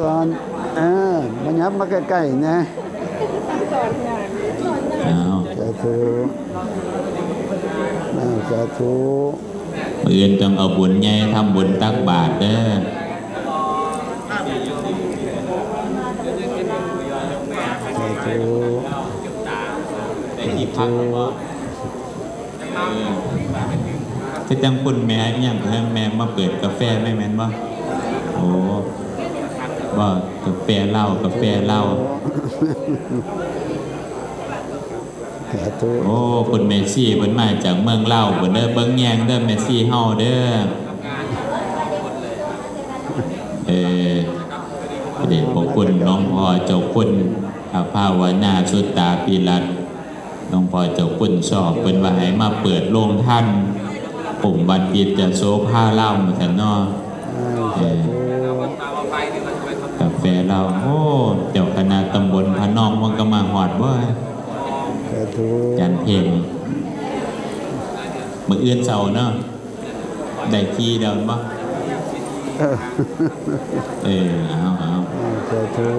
ก่อนเออมายับมาใกล้ๆนะเอาสาธุอ้าวสาธุมืออื่นต้องเอาบุญใหญ่ทำบุญตักบาตรเด้อสาธุได้ที่พักบ่คือจังคุณแม่อหย่างเพิ่นแม่มาเปิดกาแฟไม่แม่นบ่โอ้ บ่กาแฟเหล้ากาแฟเหล้าสาธุโอ้คุณเมซี่เพิ่นมาจากเมืองเล่าวเพิ่นเด้อเบิ่งแยงเด้อเมซี่เฮาเด้อเออเด็กพระคุณหลวงพ่อเจ้าคุณอาภาวนาสุตตาปีรัตน์หลวงพ่อเจ้าคุณชอบเพิ่นว่าให้มาเปิดโรงท่านปุ่มบันทิตจะโซภาเล่าเหมือนกันเนาะอ้า วสาธุกาแฟเราโอ้เจ้าคณะตำบลพะนองมันก็มาหอดบ่สาธุจันเพลงมืออื่นเสาเนาะได้ที่เดินบ่เออเออเอาเอาอ้าวสาธุ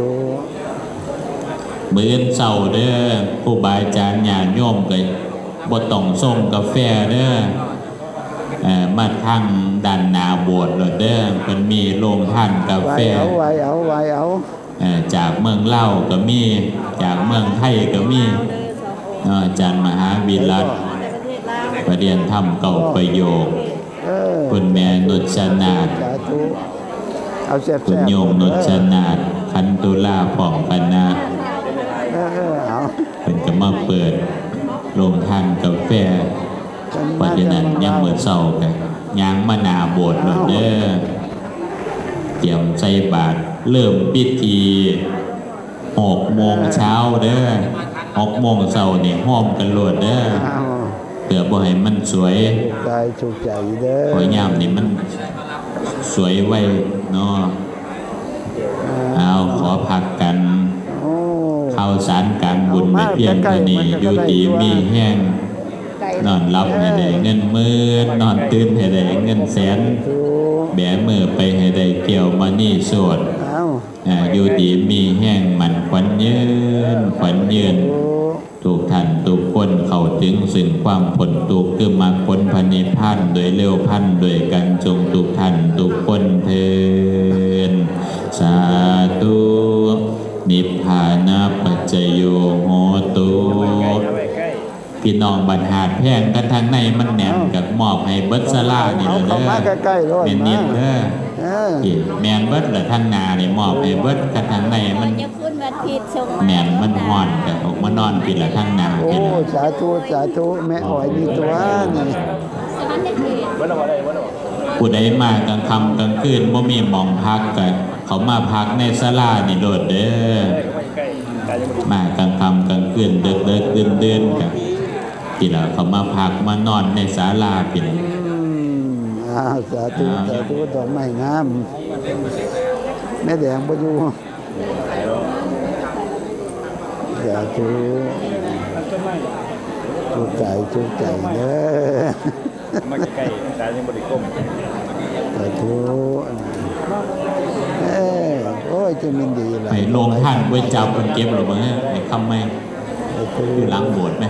มืออื่นเสาเด้อผู้บาอาจารย์ญาติโยมก็บ่ต้องส่งกาแฟเด้อเอ่อ มาทางด้านหน้าโบสถ์เลยเด้อมันมีโรงท่านกาไว้แฟเอาไว้เอาไว้เอาเอ่อจากเมืองเล่าวก็มี จากเมืองไทยก็มีเนาะอาจารย์มหาวิรัตประเดียนธรรมเก่าประโยคเออคุณแม่นุชนาถสาธุเอาแซ่บๆคุณโยมนุชนาถคันตุลาผ่องปนาเออเออเอาเป็นก็มาเปิดโรงทานกาแฟ เพราะฉะนั้นยังเมื่อเศร้ากันยางมานาโบสถ์เลยเด้อเตรียมใส่บาตรเริ่มพิธีหกโมงเช้าเด้อหกโมงเช้าเนี่ยห้อมกันโลดเด้อเพื่อบ่ให้มันสวยใจสุขใจเด้อหอยยามนี่มันสวยไว้เนาะเอาขอพักกันโอ้ข้าสารการบุญไม่เพียงเท่านี้อยู่ดีมีแห้ง นอนรับให้ได้เงินหมื่นนอนตื่นให้ได้เงินแสนทุแบมือไปให้ได้เกี่ยวมานี่สวดเอาอ่าอยู่ดีมีแห้งมันขวัญยืนขวัญยืนทุทุกท่านทุกคนเข้าถึงสิ่งความผลตุกคือมาพ้นพันิพพานโดยเร็วพันโดยกันจงทุกท่านทุกคนเทินสาธุนิพพานาปัจจโยโหตุ พี่น้องบัดหาดแพงกันทางในมันแหนมกับมอบให้เบิดสลานี่เอาเลยเข้าเด้อมาใกล้ๆเลยเน้นเน้นๆเด้อเออที่แมนเบิดเหลือทางหนานี่มอบให้เบิดกันทางในมันจะคุณบัดผิดส่งมาแหนมมันห่อนแต่ออกมานอนปีละทางหนาโอ้เห็นไหมสาธุสาธุแม่อ้อยนี่ตัวนี่สมันได้เขตผู้ใดมากลางค่ำกลางคืนบ่มีหมองพักกันเขามาพักในศาลานี่โลดเด้อมากลางค่ำกลางคืนเดึกเดึกเดินเดินๆกัน ที่ละเขามาพักมานอนในศาลาเป็นอืมอ้าวสาธุสาธุดอกไม้งามแม่แดงบ่อยู่สาธุทุกใจทุกใจเด้อมาใกล้ๆตายังบริกรมสาธุเอ้ยโอ้ยจะมินดีล่ะไปลงท่านไว้จับคนเก็บหรือเปล่าไอ้คำไม่สาธุอยู่หลังโบสถ์ไหม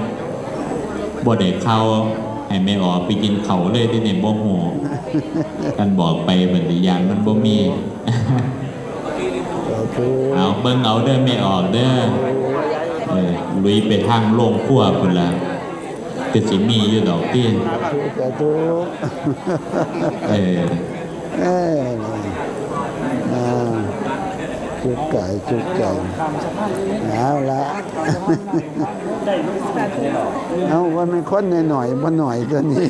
บ่ได้เข้าให้ไม่ออกไปกินเขาวเลยที่ในบ่หูกันบอกไปบัดยานมันบ่มีสาธุเอาเบิ่งเอาเด้อไม่ออกเด้อเออลุยไปทางโรงครัวพุ่นละคือสิมีอยู่ดอกที่สาธุเออเอ้ยอ่า จุกไก่จุกไก่เอาละเอาว่ามันค้นหน่อยๆบ่หน่อยตัวนี้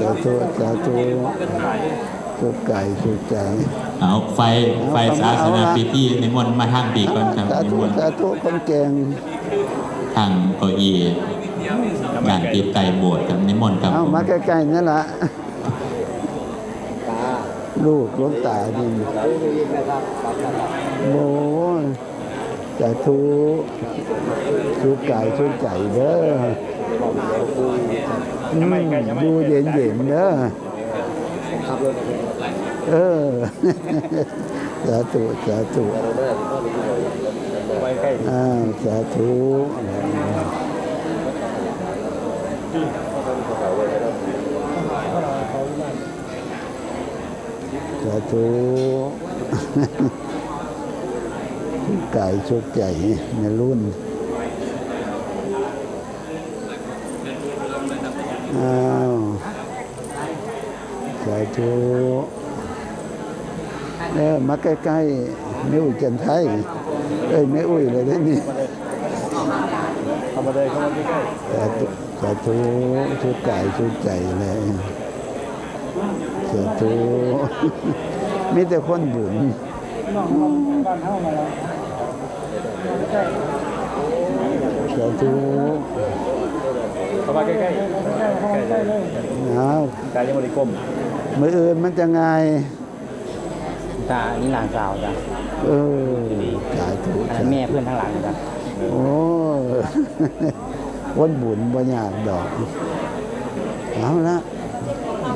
สาธุสาธุจุกไก่จุกไก่เอาไฟไฟศาสนาพิธีนิมนต์มาทางปีก่อนครับสานิธุมนต์สาธุคนเก่งทางเก้าอี้ด้านติดใต้โบสถ์ครับนิมนต์ครับเอาผมมาใกล้ๆนั่นละ ลูกลวงตาดิโอ้ยสาธุจุกไก่จุกไก่เด้ออืมดูเย็นเด้อขับรถอะเออสาธุสาธุอ้าวสาธุ สาธุชุกไก่ชุกใจในรุ่นอ้าวสาธุเออมาใกล้ๆไม่อุ้ยจันไทยเอ้ยไม่อุ้ยเลยนะนี่เข้ามาเลยเข้ามาใกล้สาธุสาธุชุดกายชุดใจเลย สาธุมีแต่คนบุญสาธุๆเข้ามาใกล้ๆใกล้ๆเลยเอาตายังบริกรมมืออื่นมันจะไงตานี่หลานสาวจ้ะเออสาธุอันนั้นแม่เพื่อนทั้งหลังจ้ะโอ้วันบุญบ่ยากดอกเอาละ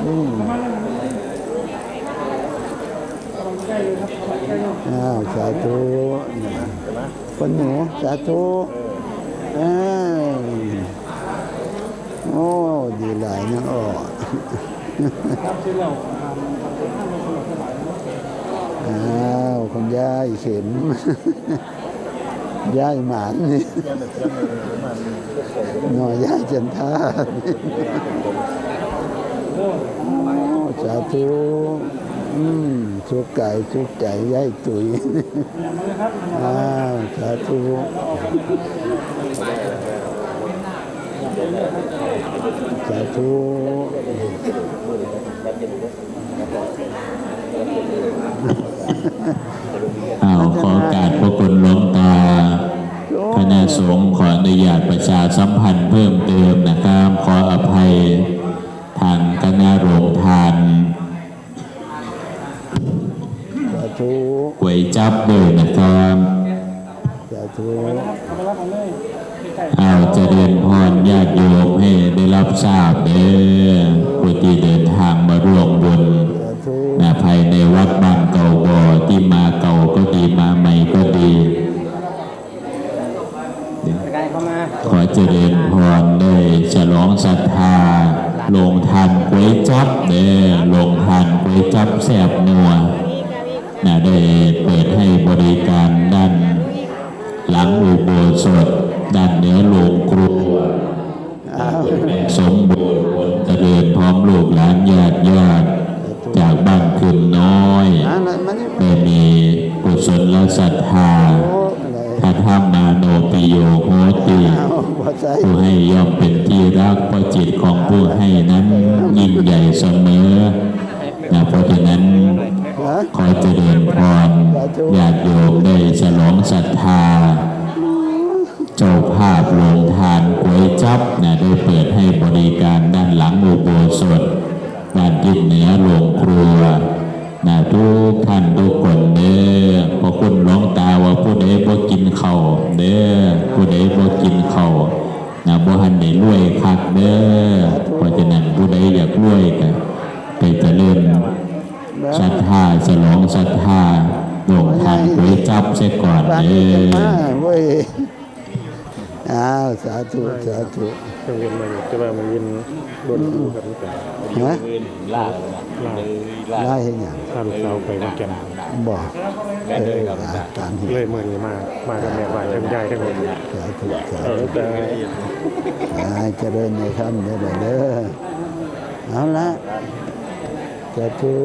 อ้าวสาธุคนหนูสาธุเออโอ้ ดีหลายนังออกอ้าวคุณยายเข็มย่ายหมานนี่หน่อยยายจันทา สาธุอืมสุกไก่สุกใจยายตุ๋ยอ้าวสาธุสาธุอ้าวขอโอการพระคุณหลวงตาคณะสงฆ์ขออนุญาตประชาสัมพันธ์เพิ่มเติมนะครับ ขออภัย วยจับด้วยนะครับสาธุเอาเจริญพรญาติโยมให้ได้รับทราบเด้อผู้ที่เดินทางมาร่วมบุญนะภายในวัดบ้านเก่าบ่อที่มาเก่าก็ดีมาใหม่ก็ดีใกล้เข้ามาขอเจริญพรได้ฉลองศรัทธาลงทานก๋วยจับเด้อ ริการด้านหลังอุโบสถด้านเหนือโรงครัวอ้าวสมบูรณ์ผลเจริญพร้อมลูกหลานญาติญาติจากบ้านคืนน้อยอ่านั่นมันนี่ได้มีกุศลและศรัทธาโอ้อะไรถ้าทำมาโนปิโยโหติอ้าวพอใจผู้ให้ย่อมเป็นที่รักเพราะจิตของผู้ให้นั้นยิ่งใหญ่เสมอนะเพราะฉะนั้นฮะขอเจริญพร ญาติโยมได้ฉลองศรัทธา เจ้าภาพโรงทานก๋วยจับนะได้เปิดให้บริการด้านหลังอุโบสถด้านทิศเหนือโรงครัวนะทุกท่านทุกคนเด้อพอคุณหลวงตาว่าผู้ใดบ่กินข้าวเด้อผู้ใดบ่กินข้าวนะบ่หันได้รวยคักเด้อเพราะฉะนั้นผู้ใดอยากรวยก็ไปเจริญศรัทธาฉลองศรัทธา โรงทานก๋ยจับเสียก่อนบางเด้ทีจะอมาเว้ยอ้าวสาธุสาธุต้องเวียนมาอยู่จะว่ามันเวียนรถคู่กับนี่กันฮะลาได้เห็นอย่างถ้าลูกสาวไปวันแก่นบอกเออตามเหเลยเมื่อนี้มามากับแม่บ้านทั้งยายทั้งหมดสาธุสาเอธุ อแต่อาเจริญในคำเด้อเด้อเอาละสาธุ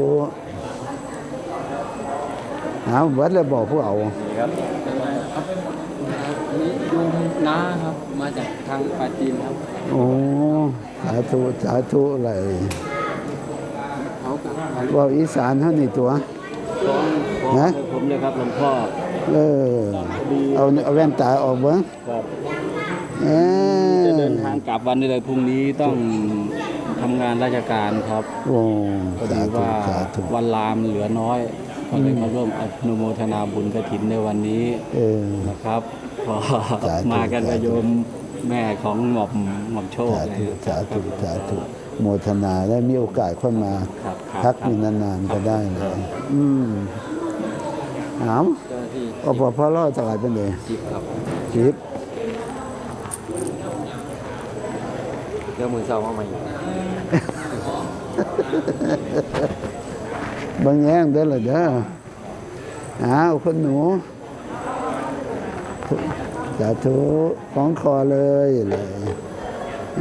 เอาวัดแล้วบอกพวกเอาโยมน้าครับ มาจากทางปาจีนครับ โอ้สาธุสาธุอะไรเขากับว่าอีสานเท่านี้ตัวฟ้องฟ้องฮะผมเลยครับหลวงพ่อ เออ เอาเอาแว่นตาออกเบ้างครับเออจะเดินทางกลับวันนี้เลยพรุ่งนี้ต้องทำงานราชการครับโอ้พอสาดีธุว่าสาธุวันลามเหลือน้อย ก็เลยมาร่วมอนุโมทนาบุญกระถินในวันนี้เออ นะครับพอสาธุมากันกับสาธุ โยมแม่ของหม่อมหม่อมโชคสาเลยธุครับสาธุสาธุโมทนาได้มีโอกาสค่อยมาครับพักอยู่นานๆก็ได้เลย อืมเอาเจ้าหน้าที่อพอพอรอดจะกลายเป็นเลยสิบครับชิปเดี๋ยวมือเศร้ามาใหม่ บางแย่งได้อเลยเด้อเอาวคนหนูสาธุของคอเลยเลย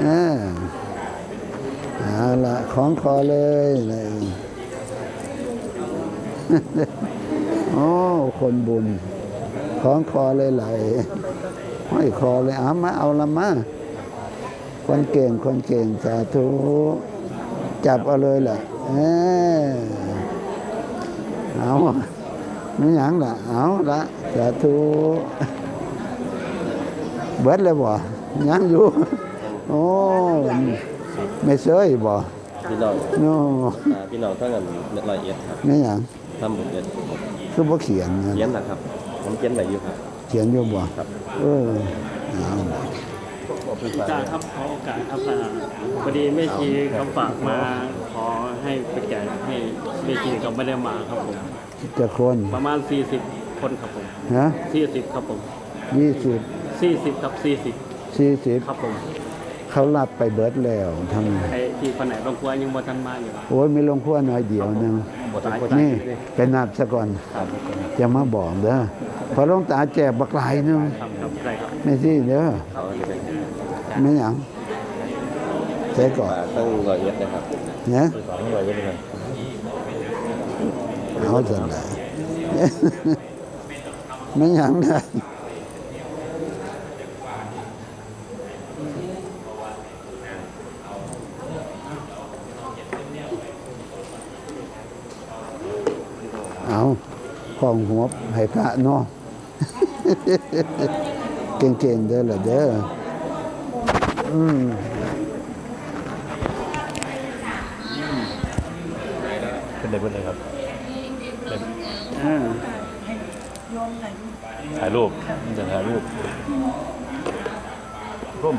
อ่าเอาละของคอเลยเลยโอ้คนบุญ ของคอเลยไหลห้อยคอเลยเอามาเอาละมาคนเก่งคนเก่งสาธุจับเอาเลยล่ะเออ เอาไม่หยังล่ะเอาละสาธุเบิดเลยบ่ยังอยู่โอ้ไม่เซยบ่พี่น้องโน่อ่าพี่น้องทั้งนั้นรายละเอียดครับไม่หยังทำบุญเอ็ดคือบ่เขียนนะเขียนนะครับผมเขียนไว้อยู่ครับ เขียนอยู่บ่ครับเออเอาล่ะอาจารย์ครับขอโอกาสครับอ่าพอดีแม่ชีเขาฝากมา ขอให้ไปแจกให้แม่ชีเขาไม่ได้มาครับผม จะคนประมาณ 40 คนครับผมฮะ40ครับผมยี่สิบ40ครับ40สี่สิบครับผมเขารับไปเบิดแล้วทำไอ้ที่คนไหนบางครัวยังบ่ทันมาอยู่โอ้ยมีลงขั้วน้อยเดียวหนึงตายนี่เป็นนับซะก่อนจะมาบอกเด้อพอหลวงตาแจกบักหลายหนึงครับครับได้ครับไม่สิเด้อเขาจะเป็นไม่หยัง ใส่ก่อนฝากตั้งรายละเอียดนะครับเนี่ยฝากตั้งรายละเอียดนะครับเอาจังไดไม่หยังได้เอาของหัวให้พระเนาะเก่งๆเด้อล่ะเด้ออืม เป็นไรเลยครับอ่าถ่ายรูปจะถ่ายรูปร่ม